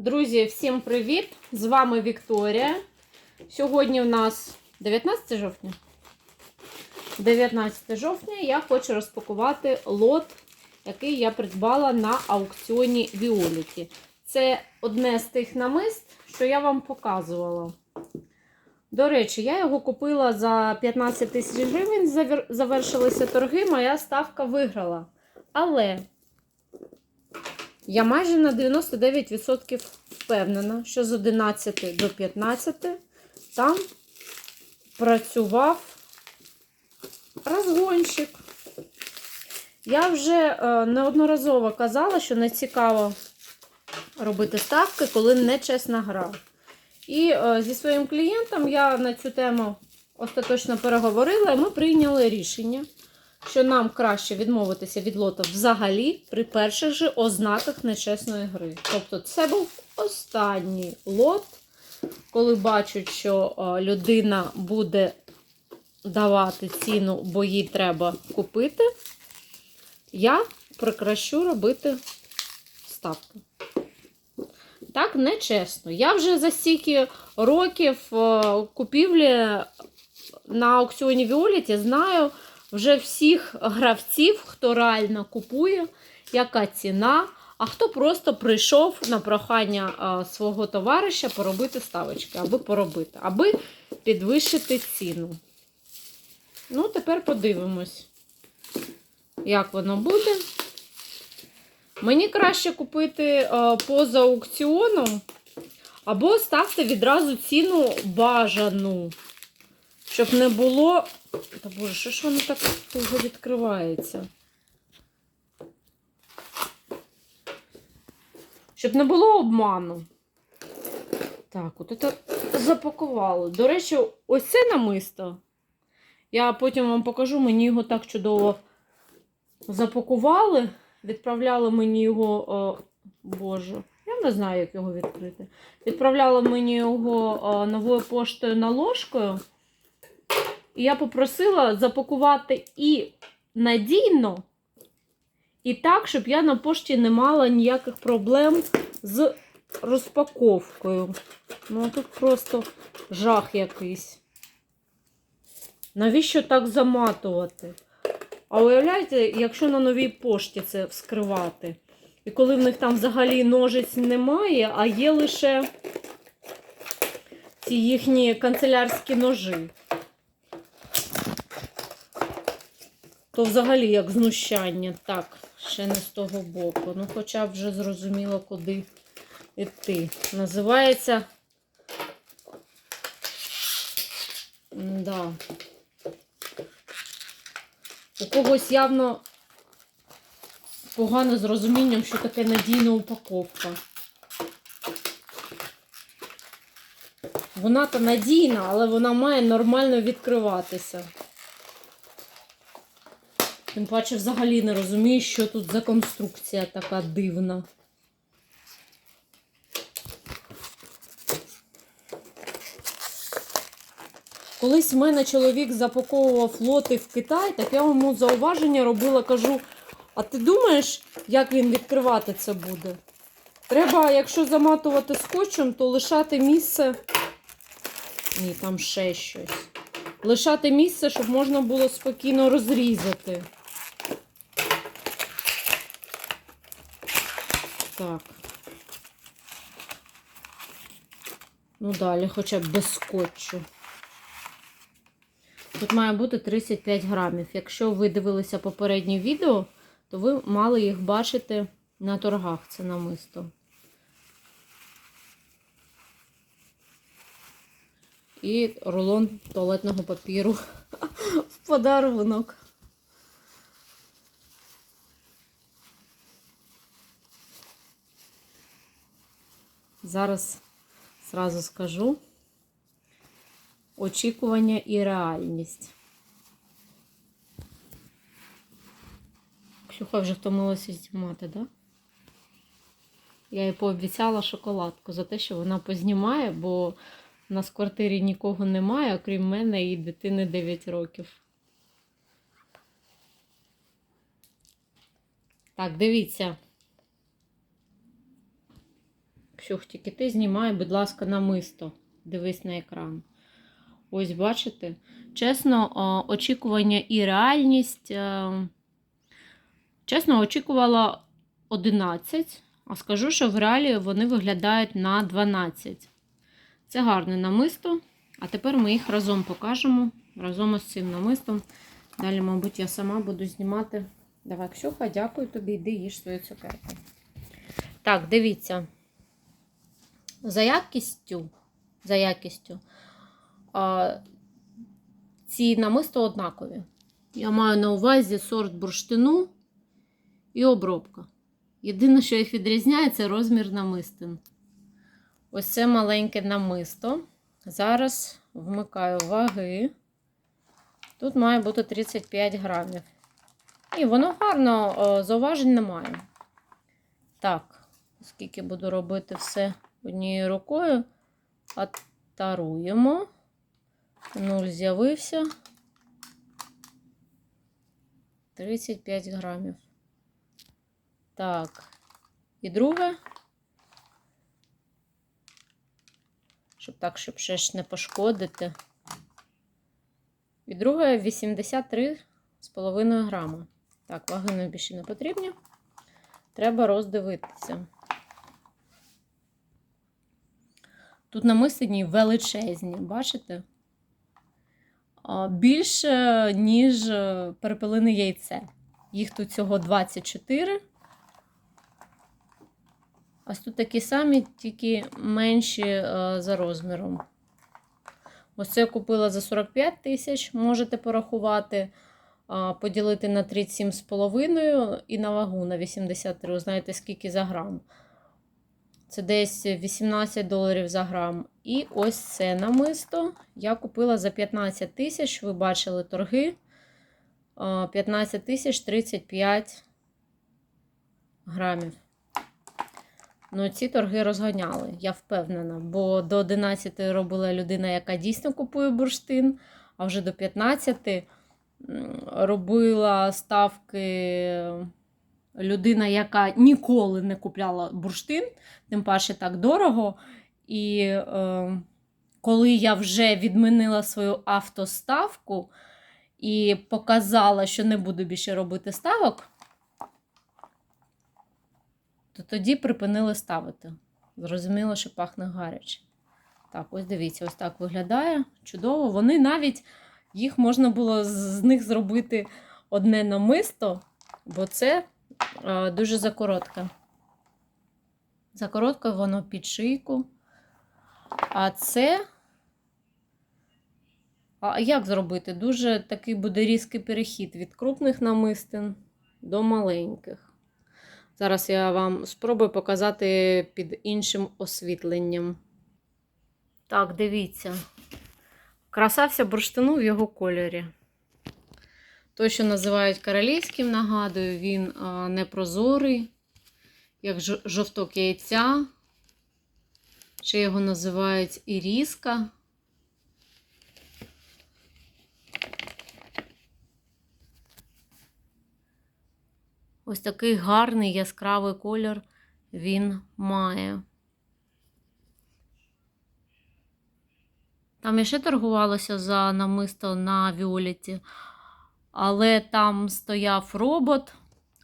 Друзі, всім привіт! З вами Вікторія. Сьогодні у нас 19 жовтня. 19 жовтня я хочу розпакувати лот, який я придбала на аукціоні Віоліті. Це одне з тих намист, що я вам показувала. До речі, я його купила за 15 тисяч гривень, завершилися торги, моя ставка виграла. Але я майже на 99% впевнена, що з 11 до 15 там працював розгонщик. Я вже е, неодноразово казала, що не цікаво робити ставки, коли нечесна гра. І е, зі своїм клієнтом я на цю тему остаточно переговорила, і ми прийняли рішення, що нам краще відмовитися від лота взагалі при перших же ознаках нечесної гри. Тобто, це був останній лот, коли бачать, що е, людина буде давати ціну, бо їй треба купити, я прекращу робити ставку. Так, нечесно. Я вже за стільки років е, купівлі на аукціоні Віоліті знаю вже всіх гравців, хто реально купує, яка ціна, а хто просто прийшов на прохання свого товариша поробити ставочки, аби поробити, аби підвищити ціну. Ну, тепер подивимось, як воно буде. Мені краще купити поза аукціоном, або ставте відразу ціну бажану. Щоб не було. Та боже, що ж воно так туго відкривається? Щоб не було обману. Так, от це запакували. До речі, ось це намисто. Я потім вам покажу, мені його так чудово запакували. Відправляли мені його, о, боже, я не знаю, як його відкрити. Відправляли мені його о, новою поштою на ложкою. І я попросила запакувати і надійно, і так, щоб я на пошті не мала ніяких проблем з розпаковкою. Ну, тут просто жах якийсь. Навіщо так заматувати? А уявляєте, якщо на новій пошті це вскривати, і коли в них там взагалі ножиць немає, а є лише ці їхні канцелярські ножи, то взагалі як знущання. Так, ще не з того боку. Ну, хоча б вже зрозуміло, куди йти. Називається. Да. У когось явно погане з розумінням, що таке надійна упаковка. Вона то надійна, але вона має нормально відкриватися. Тим паче взагалі не розумію, що тут за конструкція така дивна. Колись в мене чоловік запаковував лоти в Китай, так я йому зауваження робила, кажу: а ти думаєш, як він відкривати це буде? Треба, якщо заматувати скотчем, то лишати місце. Ні, там ще щось. Лишати місце, щоб можна було спокійно розрізати. Так. Ну, далі, хоча б без скотчу. Тут має бути 35 грамів. Якщо ви дивилися попереднє відео, то ви мали їх бачити на торгах. Це намисто. І рулон туалетного папіру в подарунок. Зараз зразу скажу очікування і реальність. Ксюха вже втомилася знімати, так? Да? Я їй пообіцяла шоколадку за те, що вона познімає, бо у нас в квартирі нікого немає, окрім мене і дитини 9 років. Так, дивіться. Ксюх, тільки ти знімай, будь ласка, намисто. Дивись на екран. Ось бачите. Чесно, очікування і реальність. е, Чесно, очікувала 11, а скажу, що в реалі вони виглядають на 12. Це гарне намисто. А тепер ми їх разом покажемо. Разом із цим намистом. Далі, мабуть, я сама буду знімати. Давай, Ксюха, дякую тобі, йди їж свою цукерку. Так, дивіться. За якістю, за якістю а, ці намисто однакові. Я маю на увазі сорт бурштину і обробка. Єдине, що їх відрізняє, це розмір намистин. Ось це маленьке намисто. Зараз вмикаю ваги. Тут має бути 35 грамів. І воно гарно, зауважень немає. Так, оскільки буду робити все однією рукою, атаруємо. Нуль з'явився. 35 грамів. Так. І друге. Щоб так, щоб ще ж не пошкодити. І друге 83,5 грама. Так, ваги нам більше не потрібні. Треба роздивитися. Тут намисені величезні, бачите? Більше, ніж е, перепелине яйце. Їх тут всього 24. Ось тут такі самі, тільки менші е, за розміром. Ось це я купила за 45 тисяч, можете порахувати, поділити на 37,5 і на вагу на 83. Знаєте, скільки за грам. Це десь 18 доларів за грам. І ось це намисто я купила за 15 тисяч. Ви бачили торги. 15 тисяч 35 грамів. Ну, ці торги розганяли, я впевнена. Бо до 11 робила людина, яка дійсно купує бурштин, а вже до 15 робила ставки людина, яка ніколи не купляла бурштин, тим паче так дорого. І е, коли я вже відмінила свою автоставку і показала, що не буду більше робити ставок, то тоді припинили ставити. Зрозуміло, що пахне гаряче. Так, ось дивіться, ось так виглядає. Чудово. Вони навіть їх можна було з- них зробити одне намисто, бо це дуже закоротке. Закоротке воно під шийку. А це. А як зробити? Дуже такий буде різкий перехід від крупних намистин до маленьких. Зараз я вам спробую показати під іншим освітленням. Так, дивіться. Красався бурштину в його кольорі. Той, що називають королівським, нагадую, він непрозорий, як жо- жовток яйця. Ще його називають іріска. Ось такий гарний яскравий колір він має. Там я ще торгувалася за намисто на Віолеті, але там стояв робот.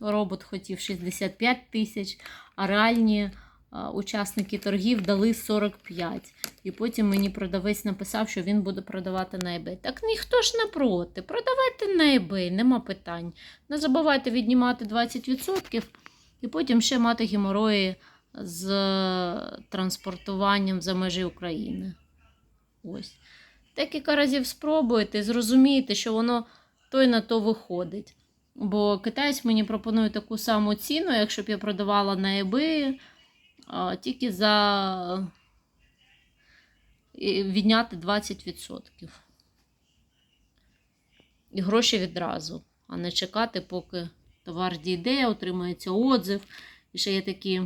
Робот хотів 65 тисяч, а реальні учасники торгів дали 45. І потім мені продавець написав, що він буде продавати на eBay. Так ніхто ж не проти. Продавайте на eBay, нема питань. Не забувайте віднімати 20% і потім ще мати геморої з транспортуванням за межі України. Ось. Декілька разів спробуйте, зрозумієте, що воно то й на то виходить. Бо китаєць мені пропонує таку саму ціну, якщо б я продавала на eBay, тільки за відняти 20%. І гроші відразу, а не чекати, поки товар дійде, отримається отзив. І ще є такі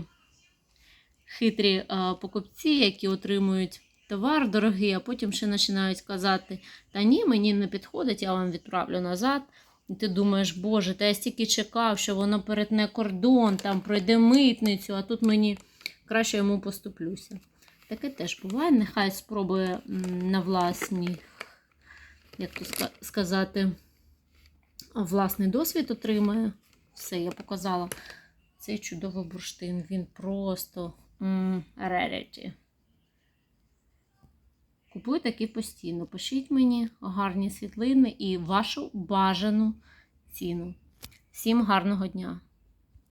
хитрі покупці, які отримують товар дорогий, а потім ще починають казати: Та ні, мені не підходить, я вам відправлю назад. І ти думаєш, Боже, та я стільки чекав, що воно перетне кордон, там пройде митницю, а тут мені краще йому поступлюся. Таке теж буває. Нехай спробує на власні, як то сказати, власний досвід отримає. Все, я показала. Цей чудовий бурштин. Він просто rarity. Купую такі постійно. Пишіть мені гарні світлини і вашу бажану ціну. Всім гарного дня!